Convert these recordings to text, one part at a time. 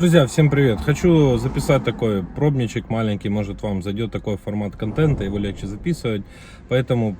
Друзья, всем привет! Хочу записать такой пробничек маленький, может вам зайдет такой формат контента, его легче записывать. Поэтому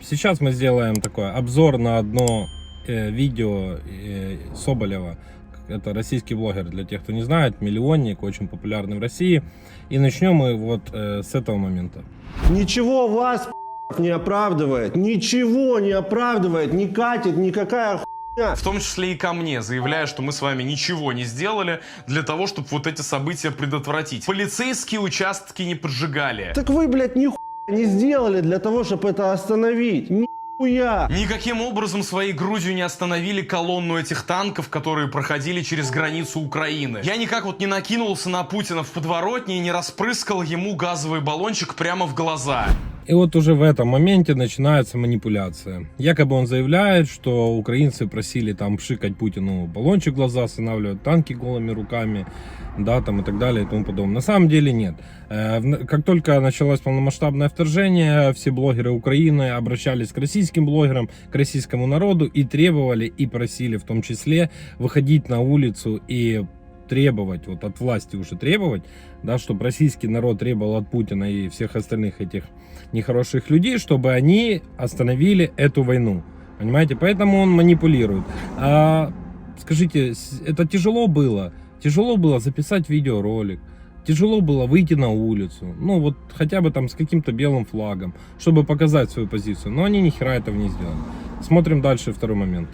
сейчас мы сделаем такой обзор на одно э, видео э, Соболева. Это российский блогер, для тех, кто не знает, миллионник, очень популярный в России. И начнем мы вот э, с этого момента. Ничего вас не оправдывает, ничего не оправдывает, не катит никакая. В том числе и ко мне, заявляя, что мы с вами ничего не сделали для того, чтобы вот эти события предотвратить. Полицейские участки не поджигали. Так вы, блядь, нихуя не сделали для того, чтобы это остановить. Нихуя. Никаким образом своей грудью не остановили колонну этих танков, которые проходили через границу Украины. Я никак вот не накинулся на Путина в подворотне и не распрыскал ему газовый баллончик прямо в глаза. И вот уже в этом моменте начинается манипуляция. Якобы он заявляет, что украинцы просили там пшикать Путину баллончик в глаза, останавливать танки голыми руками, да, там и так далее и тому подобное. На самом деле нет. Э, Как только началось полномасштабное вторжение, все блогеры Украины обращались к российским блогерам, к российскому народу и требовали и просили в том числе выходить на улицу и требовать, вот от власти уже требовать, да, чтобы российский народ требовал от Путина и всех остальных этих нехороших людей, чтобы они остановили эту войну. Понимаете? Поэтому он манипулирует. А, скажите, это тяжело было? Тяжело было записать видеоролик? Тяжело было выйти на улицу? Ну, вот хотя бы там с каким-то белым флагом, чтобы показать свою позицию. Но они ни хера этого не сделали. Смотрим дальше второй момент.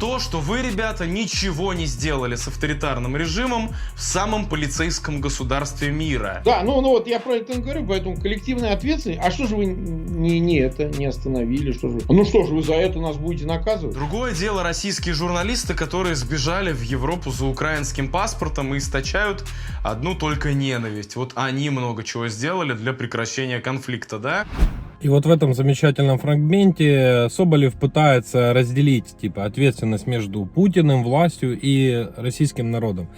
То, что вы, ребята, ничего не сделали с авторитарным режимом в самом полицейском государстве мира. Да, ну, ну вот я про это говорю, поэтому коллективная ответственность. А что же вы не, не это не остановили? Что же? вы- Ну что же вы за это нас будете наказывать? Другое дело российские журналисты, которые сбежали в Европу за украинским паспортом и источают одну только ненависть. Вот они много чего сделали для прекращения конфликта, да? И вот в этом замечательном фрагменте Соболев пытается разделить типа ответственность между Путиным, властью и российским народом.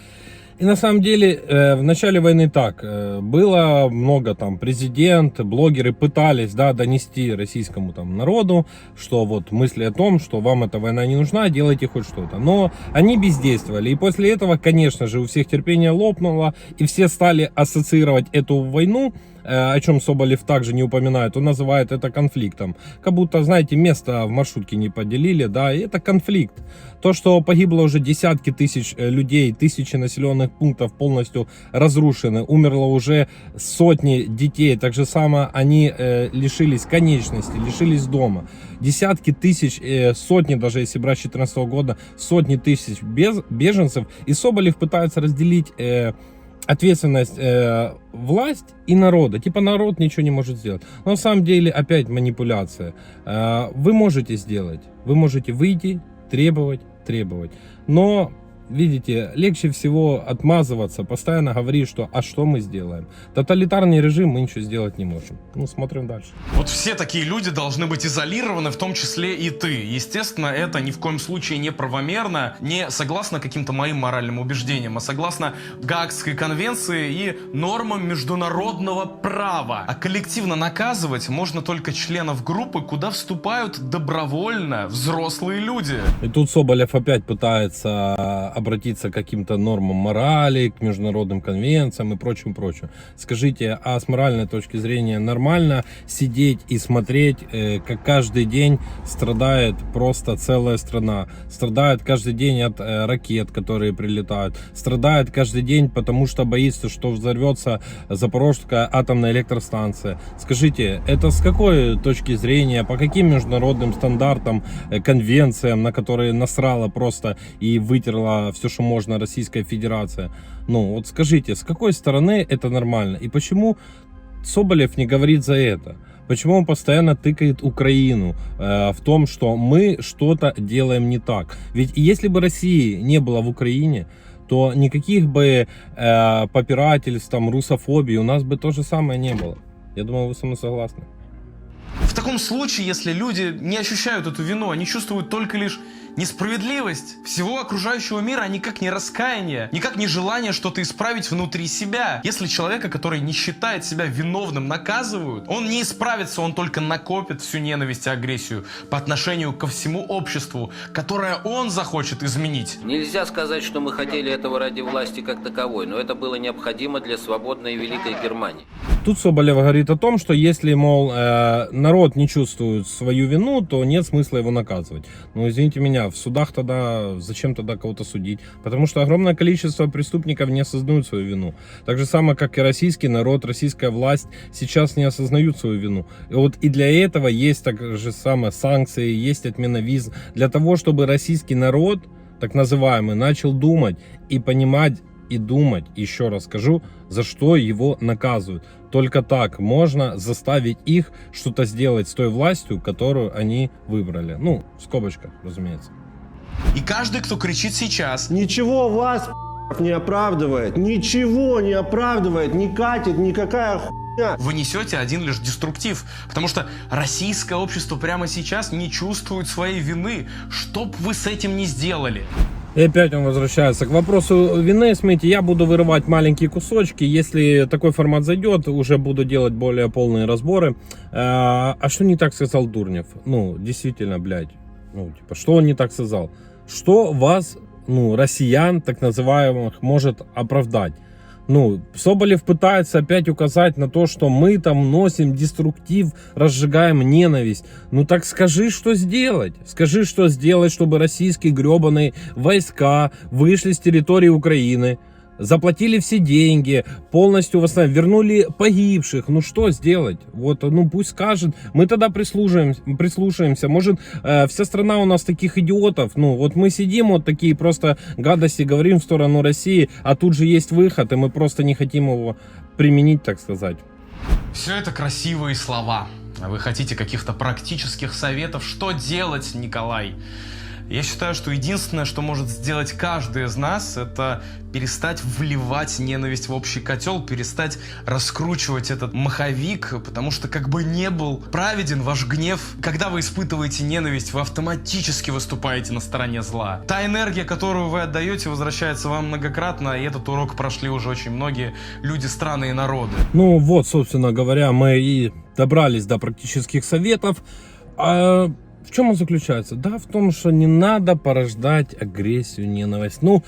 И на самом деле э, в начале войны так э, было много там президент, блогеры пытались да донести российскому там народу, что вот мысли о том, что вам эта война не нужна, делайте хоть что-то. Но они бездействовали. И после этого, конечно же, у всех терпение лопнуло, и все стали ассоциировать эту войну о чем Соболев также не упоминает, он называет это конфликтом. Как будто, знаете, место в маршрутке не поделили, да, и это конфликт. То, что погибло уже десятки тысяч э, людей, тысячи населенных пунктов полностью разрушены, умерло уже сотни детей, так же само они э, лишились конечности, лишились дома. Десятки тысяч, э, сотни даже, если брать с 2014 года, сотни тысяч без, беженцев. И Соболев пытается разделить э, ответственность э, власть и народа. Типа народ ничего не может сделать. Но на самом деле опять манипуляция. Э, вы можете сделать. Вы можете выйти, требовать, требовать. Но Видите, легче всего отмазываться, постоянно говорить, что а что мы сделаем. Тоталитарный режим мы ничего сделать не можем. Ну, смотрим дальше. Вот все такие люди должны быть изолированы, в том числе и ты. Естественно, это ни в коем случае не правомерно, не согласно каким-то моим моральным убеждениям, а согласно Гаагской конвенции и нормам международного права. А коллективно наказывать можно только членов группы, куда вступают добровольно взрослые люди. И тут Соболев опять пытается обратиться к каким-то нормам морали, к международным конвенциям и прочим, прочим. Скажите, а с моральной точки зрения нормально сидеть и смотреть, э, как каждый день страдает просто целая страна, страдает каждый день от э, ракет, которые прилетают, страдает каждый день, потому что боится, что взорвется Запорожская атомная электростанция. Скажите, это с какой точки зрения, по каким международным стандартам, э, конвенциям, на которые насрала просто и вытерла все, что можно Российская Федерация? Ну, вот скажите, с какой стороны это нормально? И почему Соболев не говорит за это? Почему он постоянно тыкает Украину э, в том, что мы что-то делаем не так? Ведь если бы России не было в Украине, то никаких бы э, попирательств, там, русофобии у нас бы то же самое не было. Я думаю, вы со мной согласны. В таком случае, если люди не ощущают эту вину, они чувствуют только лишь Несправедливость всего окружающего мира, а никак не раскаяние, никак не желание что-то исправить внутри себя. Если человека, который не считает себя виновным, наказывают, он не исправится, он только накопит всю ненависть и агрессию по отношению ко всему обществу, которое он захочет изменить. Нельзя сказать, что мы хотели этого ради власти как таковой, но это было необходимо для свободной и великой Германии. Тут Соболев говорит о том, что если, мол, э, народ не чувствует свою вину, то нет смысла его наказывать. Ну, извините меня, в судах тогда зачем тогда кого-то судить? Потому что огромное количество преступников не осознают свою вину. Так же самое, как и российский народ, российская власть сейчас не осознают свою вину. И вот и для этого есть так же самое санкции, есть отмена виз, для того, чтобы российский народ, так называемый, начал думать и понимать, и думать, еще раз скажу, за что его наказывают. Только так можно заставить их что-то сделать с той властью, которую они выбрали. Ну, в скобочках, разумеется. И каждый, кто кричит сейчас, Ничего вас не оправдывает. Ничего не оправдывает. Не катит никакая хуйня. вы несете один лишь деструктив. Потому что российское общество прямо сейчас не чувствует своей вины. Что бы вы с этим не сделали. И опять он возвращается к вопросу вины. Смотрите, я буду вырывать маленькие кусочки. Если такой формат зайдет, уже буду делать более полные разборы. Э, А что не так сказал Дурнев? Ну, действительно, блядь. Ну, типа, что он не так сказал? Что вас, ну, россиян, так называемых, может оправдать? Ну, Соболев пытается опять указать на то, что мы там носим деструктив, разжигаем ненависть. Ну так скажи, что сделать. Скажи, что сделать, чтобы российские гребаные войска вышли с территории Украины, заплатили все деньги, полностью восстановили, вернули погибших. Ну что сделать? Вот, ну пусть скажет. Мы тогда прислушаемся, прислушаемся. Может, э, вся страна у нас таких идиотов. Ну вот мы сидим вот такие просто гадости говорим в сторону России, а тут же есть выход, и мы просто не хотим его применить, так сказать. Все это красивые слова. Вы хотите каких-то практических советов, что делать, Николай? Я считаю, что единственное, что может сделать каждый из нас, это перестать вливать ненависть в общий котел, перестать раскручивать этот маховик, потому что как бы не был праведен ваш гнев, когда вы испытываете ненависть, вы автоматически выступаете на стороне зла. Та энергия, которую вы отдаете, возвращается вам многократно, и этот урок прошли уже очень многие люди, страны и народы. Ну вот, собственно говоря, мы и добрались до практических советов. А в чем он заключается? Да, в том, что не надо порождать агрессию, ненависть. Ну,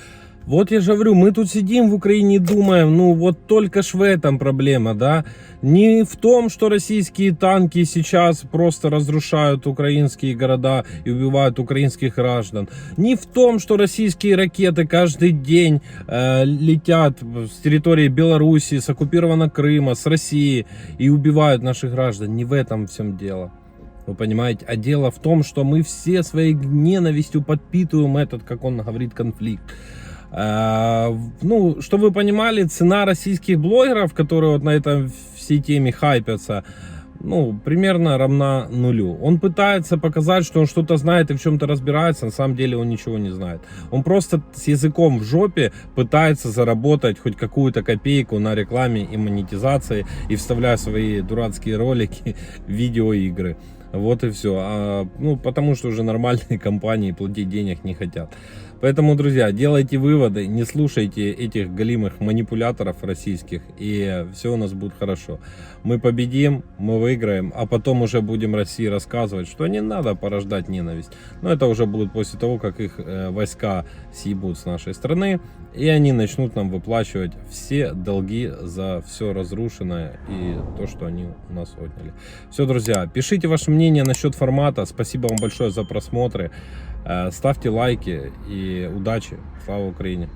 вот я же говорю, мы тут сидим в Украине и думаем, ну вот только ж в этом проблема, да. Не в том, что российские танки сейчас просто разрушают украинские города и убивают украинских граждан. Не в том, что российские ракеты каждый день э, летят с территории Беларуси, с оккупированного Крыма, с России и убивают наших граждан. Не в этом всем дело. Вы понимаете? А дело в том, что мы все своей ненавистью подпитываем этот, как он говорит, конфликт. Э, Ну, чтобы вы понимали, цена российских блогеров, которые вот на этом всей теме хайпятся, ну, примерно равна нулю. Он пытается показать, что он что-то знает и в чем-то разбирается, на самом деле он ничего не знает. Он просто с языком в жопе пытается заработать хоть какую-то копейку на рекламе и монетизации и вставляя свои дурацкие ролики, видеоигры. Вот и все. А, ну, потому что уже нормальные компании платить денег не хотят. Поэтому, друзья, делайте выводы, не слушайте этих галимых манипуляторов российских, и все у нас будет хорошо. Мы победим, мы выиграем, а потом уже будем России рассказывать, что не надо порождать ненависть. Но это уже будет после того, как их э, войска съебут с нашей страны, и они начнут нам выплачивать все долги за все разрушенное и то, что они у нас отняли. Все, друзья, пишите ваше мнение насчет формата. Спасибо вам большое за просмотры. Э, Ставьте лайки и удачи. Слава Украине!